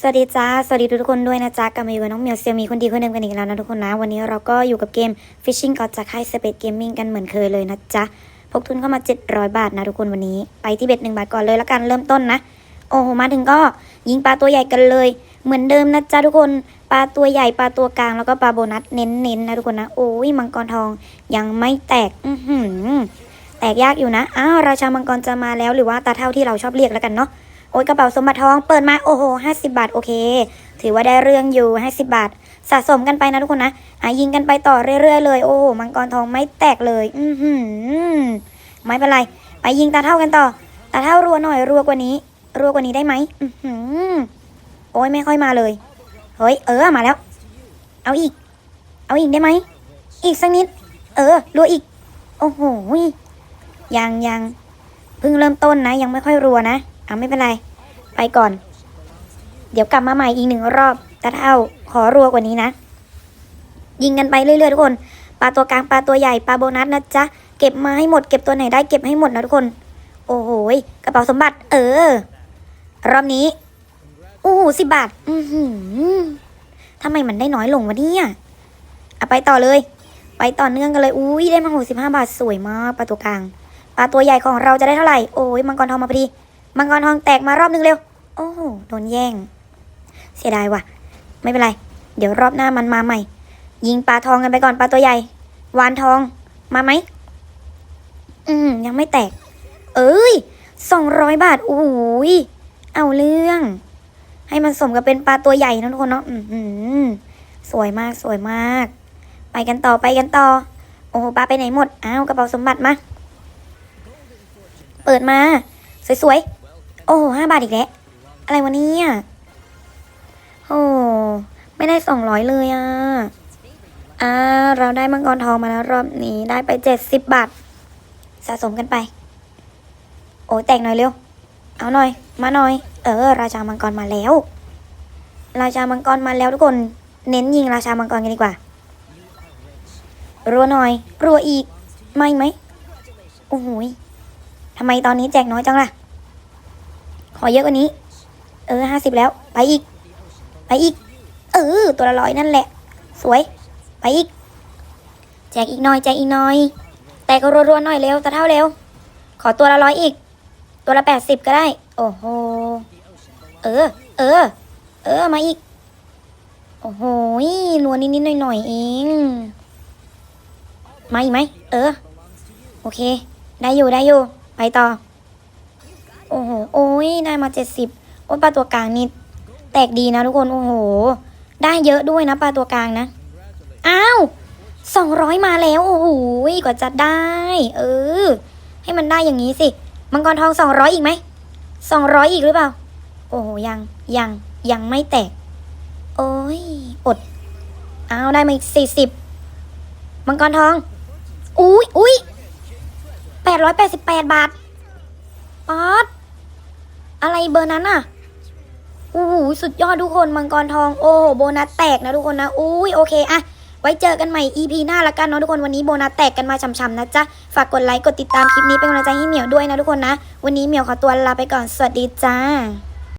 สวัสดีจ้า สวัสดีทุกคนด้วยนะจ๊ะกลับมาอยู่กับน้องเหมียวเซียมีคนดีคนเดิมกันอีกแล้วนะทุกคนนะ วันนี้เราก็อยู่กับเกม Fishing ก็จากค่าย Space Gaming กันเหมือนเคยเลยนะจ๊ะ พกทุนเข้ามา 700 บาทนะทุกคนวันนี้ ไปที่เบ็ดหนึ่งบาทก่อนเลยละกันเริ่มต้นนะ โอ้โห มาถึงก็ยิงปลาตัวใหญ่กันเลย เหมือนเดิมนะจ๊ะทุกคน ปลาตัวใหญ่ปลาตัวกลางแล้วก็ปลาโบนัสเน้นๆนะทุกคนนะ โอ้ยมังกรทองยังไม่แตก อือหือแตกยากอยู่นะ อ้าวราชามังกรจะมาแล้วหรือว่าตาเท่าที่เราชอบเรียกแล้วกันเนาะ โอ้ยกระเป๋าสมบัติทองเปิดมาโอ้โหห้าสิบาทโอเค ถือว่าได้เรื่องอยู่ห้าสิบาท สะสมกันไปนะทุกคนนะอะยิงกันไปต่อเรื่อยๆเลยโอ้โหมังกรทองไม่แตกเลย อือหือไม่เป็นไร ไปยิงตาเท่ากันต่อตาเท่ารัวหน่อยรัวกว่านี้ รัวกว่านี้ได้ไหมอือหือโอ้ยไม่ค่อยมาเลยเฮ้ยเออมาแล้ว เอาอีก เอาอีกได้ไหมอีกสักนิด เออรัวอีก โอ้โหยังยังเพิ่งเริ่มต้นนะ ยังไม่ค่อยรัวนะ อะไม่เป็นไร ไปก่อน เดี๋ยวกลับมาใหม่อีกหนึ่งรอบตาเท่าขอรัวกว่านี้นะ ยิงกันไปเรื่อยๆทุกคน ปลาตัวกลางปลาตัวใหญ่ปลาโบนัสนะจ๊ะ เก็บมาให้หมดเก็บตัวไหนได้เก็บให้หมดนะทุกคน โอ้โหกระเป๋าสมบัติ เออ รอบนี้อู้หูสิบบาท อือหือทำไมมันได้น้อยลงวะเนี่ยเอาไปต่อเลย ไปต่อเนื่องกันเลย อุ้ยได้มาหกสิบห้าบาทสวยมากปลาตัวกลางปลาตัวใหญ่ของเราจะได้เท่าไหร่ โอ้ยมังกรทองมาพอดี มังกรทองแตกมารอบนึงเร็ว โอ้โหโดนแย่ง เสียดายว่ะ ไม่เป็นไร เดี๋ยวรอบหน้ามันมาใหม่ ยิงปลาทองกันไปก่อนปลาตัวใหญ่ วานทอง มาไหม อืม ยังไม่แตก เอ้ยสองร้อยบาทโอ้ยเอาเรื่อง ให้มันสมกับเป็นปลาตัวใหญ่นะทุกคนเนาะอือหือสวยมากสวยมาก ไปกันต่อไปกันต่อ โอ้โหปลาไปไหนหมดอ้าวกระเป๋าสมบัติมา เปิดมา สวยๆ โอ้ห้าบาทอีกแล้ว อะไรวะเนี่ย โอ้ไม่ได้สองร้อยเลยอะ อ่า เราได้มังกรทองมาแล้วรอบนี้ได้ไปเจ็ดสิบบาท สะสมกันไป โอ้แตกหน่อยเร็ว เอาหน่อย มาหน่อย เออ ราชามังกรมาแล้ว ราชามังกรมาแล้วทุกคน เน้นยิงราชามังกรกันดีกว่า รัวหน่อย รัวอีก ไม่ไหมโอ้โหทำไมตอนนี้แจกน้อยจังล่ะ ขอเยอะกว่านี้ เออห้าสิบแล้ว ไปอีก ไปอีก เออ ตัวละร้อยนั่นแหละ สวย ไปอีก แจกอีกหน่อยแจกอีกหน่อย แต่ก็รัวๆหน่อยเร็วตะเท่าเร็ว ขอตัวละร้อยอีก ตัวละแปดสิบก็ได้ โอ้โห เออ เออ เออ มาอีก โอ้โหรัวนิดๆหน่อยๆเอง มาอีกไหม เออ โอเค ได้อยู่ได้อยู่ ไปต่อ โอ้โห โอ้ยได้มาเจ็ดสิบโอ้ปลาตัวกลางนี่แตกดีนะทุกคน โอ้โห ได้เยอะด้วยนะปลาตัวกลางนะ อ้าวสองร้อยมาแล้ว โอ้โหกว่าจะได้ เออ ให้มันได้อย่างนี้สิ มังกรทองสองร้อยอีกไหมสองร้อยอีกหรือเปล่า โอ้โห ยัง ยัง ยังไม่แตก โอ้ย อด อ้าวได้มาอีกสี่สิบมังกรทอง อุ้ยอุ้ยแปดร้อยแปดสิบแปดบาทป๊อด อะไรเบอร์นั้นอะโอ้โหสุดยอดทุกคนมังกรทอง โอ้โหโบนัสแตกนะทุกคนนะอุ้ยโอเคอะไว้เจอกันใหม่ EP หน้าละกันเนาะทุกคนวันนี้โบนัสแตกกันมาช่ำๆนะจ๊ะ ฝากกดไลค์กดติดตามคลิปนี้เป็นกำลังใจให้เหมียวด้วยนะทุกคนนะ วันนี้เหมียวขอตัวลาไปก่อนสวัสดีจ้า